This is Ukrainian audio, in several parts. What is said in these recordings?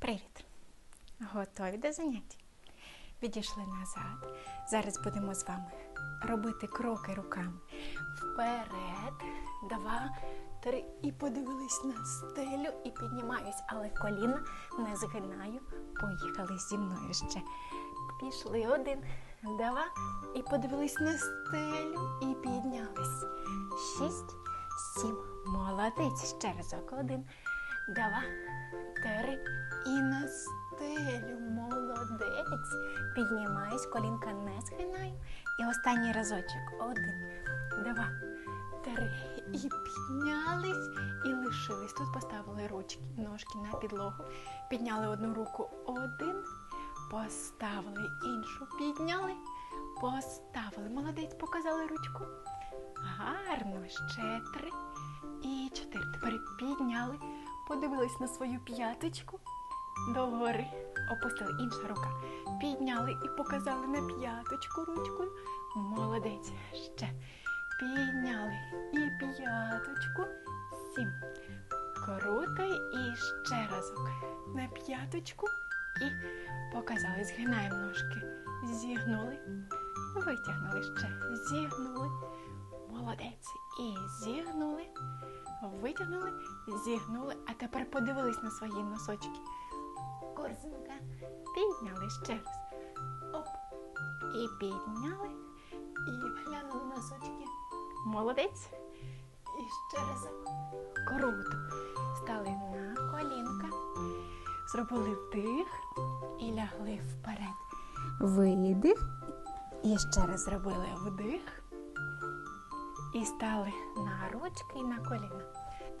Привіт! Готові до заняття? Відійшли назад. Зараз будемо з вами робити кроки руками. Вперед, два, три. І подивились на стелю і піднімаюсь, але коліна не згинаю. Поїхали зі мною ще. Пішли один, два. І подивились на стелю і піднялись. Шість, сім. Молодець. Ще разок. Один, два, три. І на стелю. Молодець. Піднімаюсь, колінка не згинаю. І останній разочок. Один, два, три. І піднялись, і лишились. Тут поставили ручки, ножки на підлогу. Підняли одну руку один, поставили іншу, підняли, поставили. Молодець, показали ручку. Гарно, ще три і чотири. Тепер підняли, подивились на свою п'яточку. Догори опустили інша рука. Підняли і показали на п'яточку ручкою. Молодець. Ще підняли і п'яточку. Сім. Круто і ще разок. На п'яточку і показали. Згинаємо ножки. Зігнули. Витягнули ще. Зігнули. Молодець. І зігнули. Витягнули, зігнули, а тепер подивились на свої носочки. Корзинка. Підняли ще раз. Оп. І підняли. І глянули носочки. Молодець. І ще раз. Круто. Стали на колінка. Зробили вдих і лягли вперед. Видих. І ще раз зробили вдих. І стали на ручки і на коліна.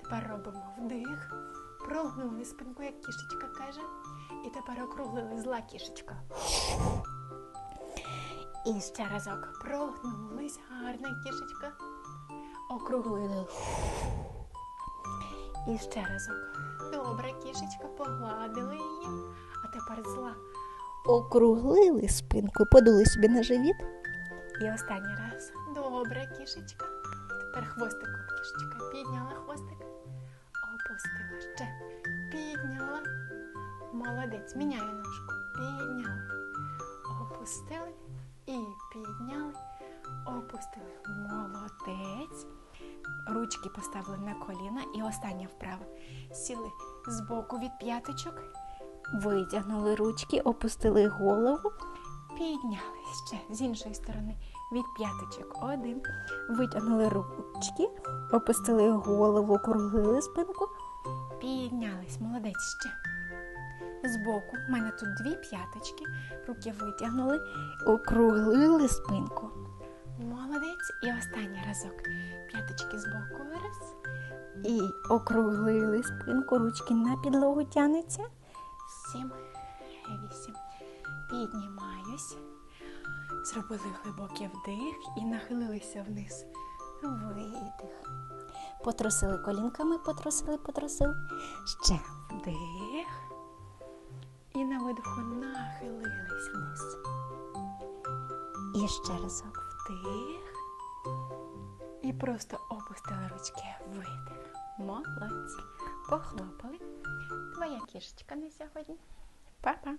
Тепер робимо вдих, прогнули спинку, як кішечка каже. І тепер округлили зла кішечка. І ще разок прогнулись, гарна кішечка. Округлили. І ще разок. Добра кішечка, погладили її. А тепер зла. Округлили спинку, подули собі на живіт. І останній раз. Добра кішечка. Тепер хвостиком кішечка. Підняла хвостик. Опустила ще. Підняла. Молодець. Міняю ножку. Підняли. Опустили. І підняли. Опустили. Молодець. Ручки поставили на коліна. І остання вправа. Сіли збоку від п'яточок. Витягнули ручки, опустили голову. Піднялись ще з іншої сторони від п'яточок. Один. Витягнули ручки, опустили голову, округлили спинку. Піднялись. Молодець ще. Збоку. У мене тут дві п'яточки. Руки витягнули, округлили спинку. Молодець. І останній разок. П'яточки збоку вираз. І округлили спинку. Ручки на підлогу тянуться. Сім, вісім. Піднімаюсь. Зробили глибокий вдих і нахилилися вниз. Видих. Потрусили колінками, потрусили, потрусили. Ще вдих. І на видиху нахилились вниз. І ще разок вдих. І просто опустили ручки. Видих. Молодці. Похлопали. Твоя кішечка на сьогодні. Па-па.